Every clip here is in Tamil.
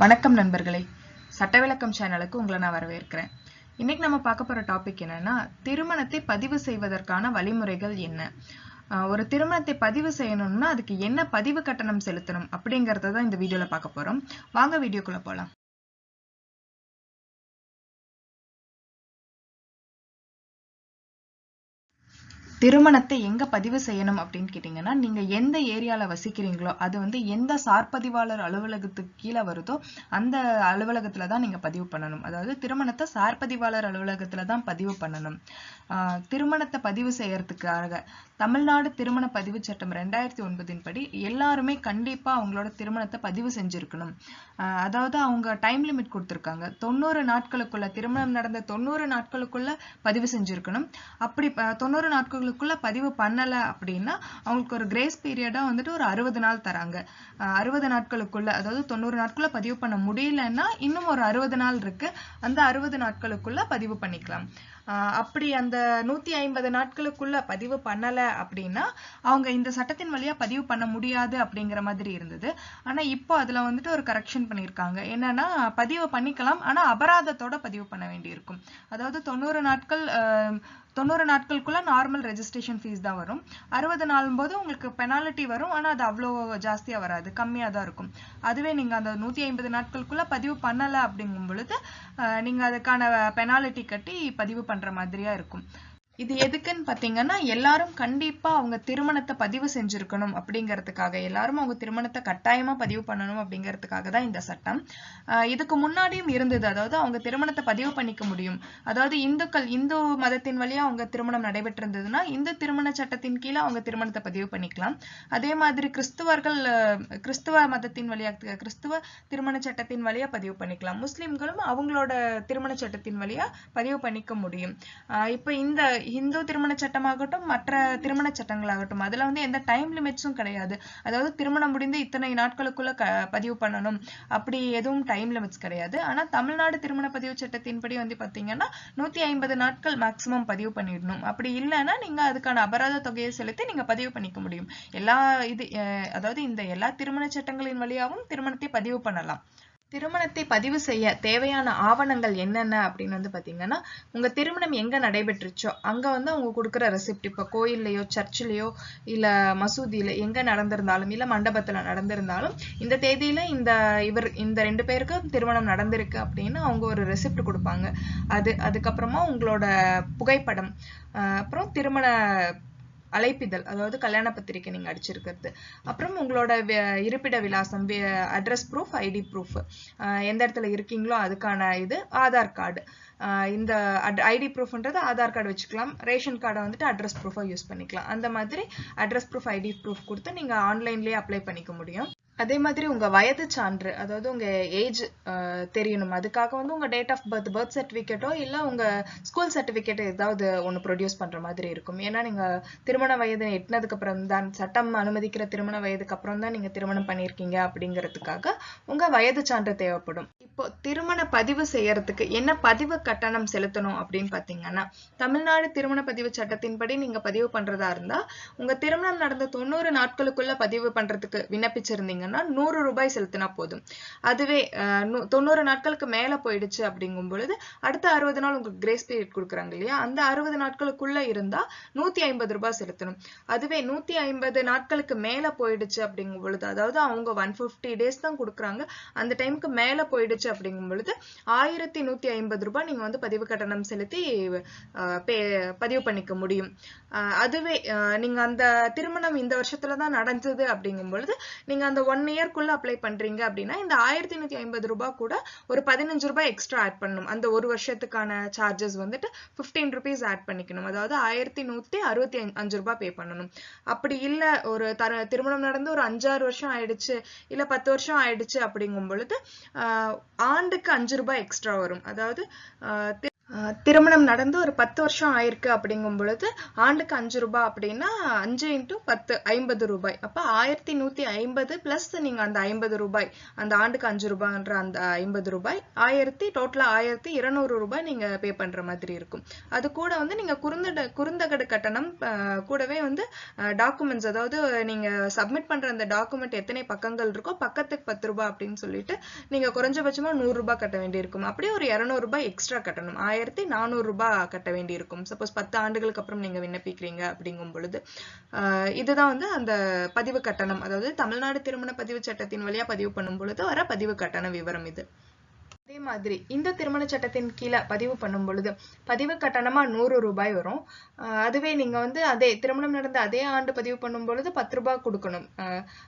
வணக்கம் நண்பர்களே. சட்ட விளக்கம் சேனலுக்கு உங்களை நான் வரவேற்கிறேன். இன்னைக்கு நம்ம பார்க்க போற டாபிக் என்னன்னா திருமணத்தை பதிவு செய்வதற்கான வழிமுறைகள் என்ன? ஆஹ் ஒரு திருமணத்தை பதிவு செய்யணும்னா அதுக்கு என்ன பதிவு கட்டணம் செலுத்தணும் அப்படிங்கறத தான் இந்த வீடியோல பார்க்க போறோம். வாங்க வீடியோக்குள்ள போலாம். திருமணத்தை எங்க பதிவு செய்யணும் அப்படின்னு கேட்டீங்கன்னா நீங்க எந்த ஏரியால வசிக்கிறீங்களோ அது வந்து எந்த சார்பதிவாளர் அலுவலகத்துக்கு கீழே வருதோ அந்த அலுவலகத்துல தான் நீங்க பதிவு பண்ணணும். அதாவது திருமணத்தை சார்பதிவாளர் அலுவலகத்துல தான் பதிவு பண்ணணும். ஆஹ் திருமணத்தை பதிவு செய்யறதுக்காக தமிழ்நாடு திருமண பதிவு சட்டம் ரெண்டாயிரத்தி ஒன்பதின் படி எல்லாருமே கண்டிப்பா அவங்களோட திருமணத்தை பதிவு செஞ்சிருக்கணும். அதாவது அவங்க டைம் லிமிட் கொடுத்துருக்காங்க. தொண்ணூறு நாட்களுக்குள்ள திருமணம் நடந்த தொண்ணூறு நாட்களுக்குள்ள பதிவு செஞ்சிருக்கணும். அப்படி தொண்ணூறு நாட்களுக்குள்ள பதிவு பண்ணல அப்படின்னா அவங்களுக்கு ஒரு கிரேஸ் பீரியடா வந்துட்டு ஒரு அறுபது நாள் தராங்க. அறுபது நாட்களுக்குள்ள அதாவது தொண்ணூறு நாட்குள்ள பதிவு பண்ண முடியலன்னா இன்னும் ஒரு அறுபது நாள் இருக்கு. அந்த அறுபது நாட்களுக்குள்ள பதிவு பண்ணிக்கலாம். அப்படி அந்த நூத்தி ஐம்பது நாட்களுக்குள்ள பதிவு பண்ணல அப்படின்னா அவங்க இந்த சட்டத்தின் வழியா பதிவு பண்ண முடியாது அப்படிங்கிற மாதிரி இருந்தது. ஆனா இப்போ அதுல வந்துட்டு ஒரு கரெக்ஷன் பண்ணியிருக்காங்க. என்னன்னா பதிவு பண்ணிக்கலாம் ஆனா அபராதத்தோட பதிவு பண்ண வேண்டியிருக்கும். அதாவது தொண்ணூறு நாட்கள் தொண்ணூறு நாட்களுக்குள்ள நார்மல் ரெஜிஸ்ட்ரேஷன் ஃபீஸ் தான் வரும். அறுபது நாள் போது உங்களுக்கு பெனாலிட்டி வரும். ஆனா அது அவ்வளோ ஜாஸ்தியா வராது. கம்மியா தான் இருக்கும். அதுவே நீங்க அந்த நூத்தி ஐம்பது நாட்களுக்குள்ள பதிவு பண்ணல அப்படிங்கும் பொழுது நீங்க அதுக்கான பெனாலிட்டி கட்டி பதிவு பண்ற மாதிரியா இருக்கும். இது எதுக்குன்னு பாத்தீங்கன்னா எல்லாரும் கண்டிப்பா அவங்க திருமணத்தை பதிவு செஞ்சிருக்கணும் அப்படிங்கிறதுக்காக. எல்லாரும் அவங்க திருமணத்தை கட்டாயமா பதிவு பண்ணணும் அப்படிங்கிறதுக்காக தான் இந்த சட்டம். இதுக்கு முன்னாடியும் இருந்தது. அதாவது அவங்க திருமணத்தை பதிவு பண்ணிக்க முடியும். அதாவது இந்துக்கள் இந்து மதத்தின் வழியா அவங்க திருமணம் நடைபெற்றிருந்ததுன்னா இந்த திருமண சட்டத்தின் கீழே அவங்க திருமணத்தை பதிவு பண்ணிக்கலாம். அதே மாதிரி கிறிஸ்துவர்கள் கிறிஸ்துவ மதத்தின் வழியா கிறிஸ்துவ திருமண சட்டத்தின் வழியா பதிவு பண்ணிக்கலாம். முஸ்லிம்களும் அவங்களோட திருமண சட்டத்தின் வழியா பதிவு பண்ணிக்க முடியும். இப்போ இந்த இந்து திருமண சட்டமாகட்டும் மற்ற திருமண சட்டங்களாகட்டும் அதுல வந்து எந்த டைம் லிமிட்ஸும் கிடையாது. அதாவது திருமணம் முடிந்து இத்தனை நாட்களுக்குள்ள க பதிவு பண்ணணும். அப்படி எதுவும் டைம் லிமிட்ஸ் கிடையாது. ஆனா தமிழ்நாடு திருமண பதிவு சட்டத்தின்படி வந்து பாத்தீங்கன்னா நூத்தி ஐம்பது நாட்கள் மேக்சிமம் பதிவு பண்ணிடணும். அப்படி இல்லைன்னா நீங்க அதுக்கான அபராத தொகையை செலுத்தி நீங்க பதிவு பண்ணிக்க முடியும். எல்லா இது அதாவது இந்த எல்லா திருமண சட்டங்களின் வழியாகவும் திருமணத்தை பதிவு பண்ணலாம். திருமணத்தை பதிவு செய்ய தேவையான ஆவணங்கள் என்னென்ன அப்படின்னு வந்து பார்த்தீங்கன்னா உங்கள் திருமணம் எங்கே நடைபெற்றுச்சோ அங்கே வந்து அவங்க கொடுக்குற ரெசிப்ட் இப்போ கோயில்லையோ சர்ச்சிலேயோ இல்லை மசூதியில் எங்கே நடந்திருந்தாலும் இல்லை மண்டபத்தில் நடந்திருந்தாலும் இந்த தேதியில் இந்த இவர் இந்த ரெண்டு பேருக்கும் திருமணம் நடந்திருக்கு அப்படின்னு அவங்க ஒரு ரெசிப்ட் கொடுப்பாங்க. அது அதுக்கப்புறமா உங்களோட புகைப்படம் அப்புறம் திருமண அழைப்பிதழ் அதாவது கல்யாண பத்திரிக்கை நீங்கள் அடிச்சிருக்கிறது. அப்புறம் உங்களோட இருப்பிட விலாசம் அட்ரஸ் ப்ரூஃப் ஐடி ப்ரூஃப் எந்த இடத்துல இருக்கீங்களோ அதுக்கான இது ஆதார் கார்டு. இந்த ஐடி ப்ரூஃப்ன்றது ஆதார் கார்டு வச்சுக்கலாம். ரேஷன் கார்டை வந்துட்டு அட்ரஸ் ப்ரூஃபாக யூஸ் பண்ணிக்கலாம். அந்த மாதிரி அட்ரஸ் ப்ரூஃப் ஐடி ப்ரூஃப் கொடுத்து நீங்கள் ஆன்லைன்லேயே அப்ளை பண்ணிக்க முடியும். அதே மாதிரி உங்க வயது சான்று அதாவது உங்க ஏஜ் தெரியணும். அதுக்காக வந்து உங்க டேட் ஆஃப் பர்த் பர்த் சர்டிஃபிகேட்டோ இல்ல உங்க ஸ்கூல் சர்டிஃபிகேட் ஏதாவது ஒன்று ப்ரொடியூஸ் பண்ற மாதிரி இருக்கும். ஏன்னா நீங்க திருமண வயது எட்டினதுக்கு அப்புறம் தான் சட்டம் அனுமதிக்கிற திருமண வயதுக்கு அப்புறம் தான் நீங்க திருமணம் பண்ணியிருக்கீங்க அப்படிங்கிறதுக்காக உங்க வயது சான்று தேவைப்படும். இப்போ திருமண பதிவு செய்யறதுக்கு என்ன பதிவு கட்டணம் செலுத்தணும் அப்படின்னு பாத்தீங்கன்னா தமிழ்நாடு திருமண பதிவு சட்டத்தின்படி நீங்க பதிவு பண்றதா இருந்தா உங்க திருமணம் நடந்த தொண்ணூறு நாட்களுக்குள்ள பதிவு பண்றதுக்கு விண்ணப்பிச்சிருந்தீங்கன்னா நூறு ரூபாய் செலுத்தினா போதும். அதுவே தொண்ணூறு நாட்களுக்கு மேல போயிடுச்சு அப்படிங்கும் பொழுது அடுத்த அறுபது நாள் உங்களுக்கு கிரேஸ் பீரியட் கொடுக்குறாங்க இல்லையா? அந்த அறுபது நாட்களுக்குள்ள இருந்தா நூத்தி ஐம்பது ரூபாய் செலுத்தணும். அதுவே நூத்தி ஐம்பது நாட்களுக்கு மேல போயிடுச்சு அப்படிங்கும் பொழுது அதாவது அவங்க ஒன் பிப்டி டேஸ் தான் கொடுக்குறாங்க. அந்த டைமுக்கு மேல போயிடுச்சு அப்படிங்கும் பொழுது ஆயிரத்தி நூத்தி ஐம்பது ரூபாய் நீங்க வந்து பதிவு கட்டணம் செலுத்தி பதிவு பண்ணிக்க முடியும். அதுவே நீங்க அந்த திருமணம் இந்த வருஷத்துல தான் நடந்தது அப்படிங்கும் பொழுது நீங்க அந்த ஒன் ஒன் இயர்க்குள்ள அப்ளை பண்றீங்க அப்படின்னா இந்த ஆயிரத்தி நூத்தி ஐம்பது ரூபாய் கூட ஒரு பதினஞ்சு ரூபாய் எக்ஸ்ட்ரா ஆட் பண்ணணும். அந்த ஒரு வருஷத்துக்கான சார்ஜஸ் வந்துட்டு 15 ருபீஸ் ஆட் பண்ணிக்கணும். அதாவது ஆயிரத்தி நூத்தி அறுபத்தி அஞ்சு ரூபாய் பே பண்ணணும். அப்படி இல்ல ஒரு தர திருமணம் நடந்து ஒரு அஞ்சாறு வருஷம் ஆயிடுச்சு இல்ல பத்து வருஷம் ஆயிடுச்சு அப்படிங்கும் பொழுது ஆண்டுக்கு அஞ்சு ரூபாய் எக்ஸ்ட்ரா வரும். அதாவது திருமணம் நடந்து ஒரு பத்து வருஷம் ஆயிருக்கு அப்படிங்கும் பொழுது ஆண்டுக்கு அஞ்சு ரூபாய் அப்படின்னா அஞ்சு இன்ட்டு பத்து ஐம்பது ரூபாய். அப்போ ஆயிரத்தி நூத்தி ஐம்பது பிளஸ் நீங்க அந்த ஐம்பது ரூபாய் அந்த ஆண்டுக்கு அஞ்சு ரூபாய்ன்ற அந்த ஐம்பது ரூபாய் ஆயிரத்தி டோட்டலா ஆயிரத்தி இருநூறு ரூபாய் நீங்க பே பண்ற மாதிரி இருக்கும். அது கூட வந்து நீங்க குறுந்தட குறுந்தகடு கட்டணம் கூடவே வந்து டாக்குமெண்ட்ஸ் அதாவது நீங்க சப்மிட் பண்ற அந்த டாக்குமெண்ட் எத்தனை பக்கங்கள் இருக்கோ பக்கத்துக்கு பத்து ரூபாய் அப்படின்னு சொல்லிட்டு நீங்க குறைஞ்சபட்சமா நூறு ரூபாய் கட்ட வேண்டியிருக்கும். அப்படியே ஒரு இருநூறு ரூபாய் எக்ஸ்ட்ரா கட்டணும். ஆயிரத்தி நானூறு ரூபாய் கட்ட வேண்டியிருக்கும். சப்போஸ் பத்து ஆண்டுகளுக்கு அப்புறம் நீங்க விண்ணப்பிக்கிறீங்க அப்படிங்கும் பொழுது ஆஹ் இதுதான் வந்து அந்த பதிவு கட்டணம். அதாவது தமிழ்நாடு திருமண பதிவு சட்டத்தின் வழியா பதிவு பண்ணும் பொழுது வர பதிவு கட்டண விவரம் இது. அதே மாதிரி இந்த திருமண சட்டத்தின் கீழே பதிவு பண்ணும் பொழுது பதிவு கட்டணமா நூறு ரூபாய் வரும். ஆஹ் அதுவே நீங்க வந்து அதே திருமணம் நடந்த அதே ஆண்டு பதிவு பண்ணும் பொழுது பத்து ரூபாய் கொடுக்கணும்.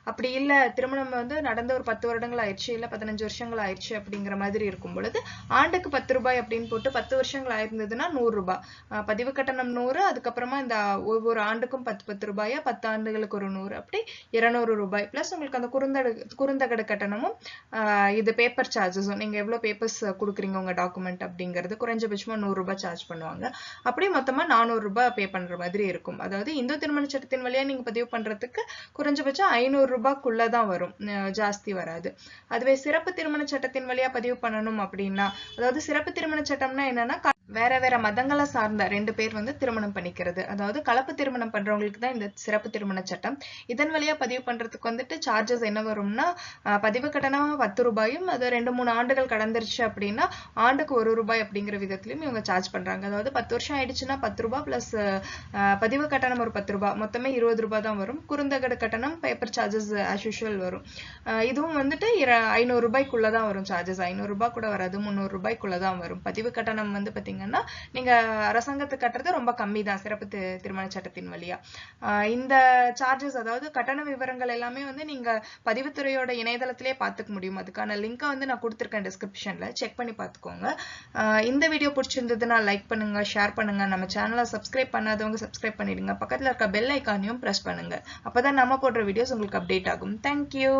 அப்படி இல்ல திருமணம் வந்து நடந்த ஒரு பத்து வருடங்கள் ஆயிடுச்சு இல்ல பதினஞ்சு வருஷங்கள் ஆயிடுச்சு அப்படிங்கிற மாதிரி இருக்கும் பொழுது ஆண்டுக்கு பத்து ரூபாய் அப்படின்னு போட்டு பத்து வருஷங்கள் ஆயிருந்ததுன்னா நூறு ரூபாய். பதிவு கட்டணம் நூறு அதுக்கப்புறமா இந்த ஒவ்வொரு ஆண்டுக்கும் பத்து பத்து ரூபாயா பத்து ஆண்டுகளுக்கு ஒரு நூறு அப்படி இருநூறு ரூபாய். பிளஸ் உங்களுக்கு அந்த குறுந்தடு குறுந்தகடு கட்டணமும் ஆஹ் இது பேப்பர் சார்ஜஸும் நீங்க எவ்வளவு பேப்பர்ஸ் கொடுக்குறீங்க உங்க டாக்குமெண்ட் அப்படிங்கிறது குறைஞ்சபட்சமா நூறுரூபா சார்ஜ் பண்ணுவாங்க. அப்படியே மொத்தமா நானூறு ரூபாய் பே பண்ற மாதிரி இருக்கும். அதாவது இந்து திருமண சட்டத்தின் வழியா நீங்க பதிவு பண்றதுக்கு குறைஞ்சபட்சம் ஐநூறு தான் வரும். ஜாஸ்தி வராது. அதுவே சிறப்பு திருமண சட்டத்தின் வழியா பதிவு பண்ணணும் அப்படின்னா அதாவது சிறப்பு திருமண சட்டம்னா என்னன்னா வேற வேற மதங்களை சார்ந்த ரெண்டு பேர் வந்து திருமணம் பண்ணிக்கிறது. அதாவது கலப்பு திருமணம் பண்றவங்களுக்கு தான் இந்த சிறப்பு திருமண சட்டம். இதன் வழியா பதிவு பண்றதுக்கு வந்துட்டு சார்ஜஸ் என்ன வரும்னா பதிவு கட்டணம் பத்து ரூபாயும் அது ரெண்டு மூணு ஆண்டுகள் கடந்துருச்சு அப்படின்னா ஆண்டுக்கு ஒரு ரூபாய் அப்படிங்கிற விதத்திலயும் இவங்க சார்ஜ் பண்றாங்க. அதாவது பத்து வருஷம் ஆயிடுச்சுன்னா பத்து ரூபாய் பிளஸ் பதிவு கட்டணம் ஒரு பத்து ரூபாய். மொத்தமே இருபது ரூபாய் தான் வரும். குறுந்தகடு கட்டணம் பேப்பர் சார்ஜஸ் ஆஸ் யூஷுவல் வரும். இதுவும் வந்துட்டு ஐநூறு ரூபாய்க்குள்ள தான் வரும் சார்ஜஸ் ஐநூறு ரூபாய் கூட வராது. முந்நூறு ரூபாய்க்குள்ள தான் வரும். பதிவு கட்டணம் வந்து பாத்தீங்கன்னா நீங்க அரசாங்கத்தை கட்டுறது ரொம்ப கம்மி தான் சிறப்பு திருமண சட்டத்தின் வழியா. ஆஹ் இந்த சார்ஜஸ் அதாவது கட்டண விவரங்கள் எல்லாமே வந்து நீங்க பதிவுத்துறையோட இணையதளத்திலே பார்த்துக்க முடியும். அதுக்கான லிங்கை வந்து நான் கொடுத்துருக்கேன் டிஸ்கிரிப்ஷன்ல செக் பண்ணி பார்த்துக்கோங்க இந்த வீடியோ பிடிச்சிருந்ததுன்னா லைக் பண்ணுங்க ஷேர் பண்ணுங்க. நம்ம சேனலை சப்ஸ்கிரைப் பண்ணாதவங்க சப்ஸ்கிரைப் பண்ணிடுங்க. பக்கத்துல இருக்க பெல் ஐக்கானையும் ப்ரெஸ் பண்ணுங்க. அப்பதான் நம்ம போடுற வீடியோஸ் உங்களுக்கு அப்டேட் ஆகும். தேங்க்யூ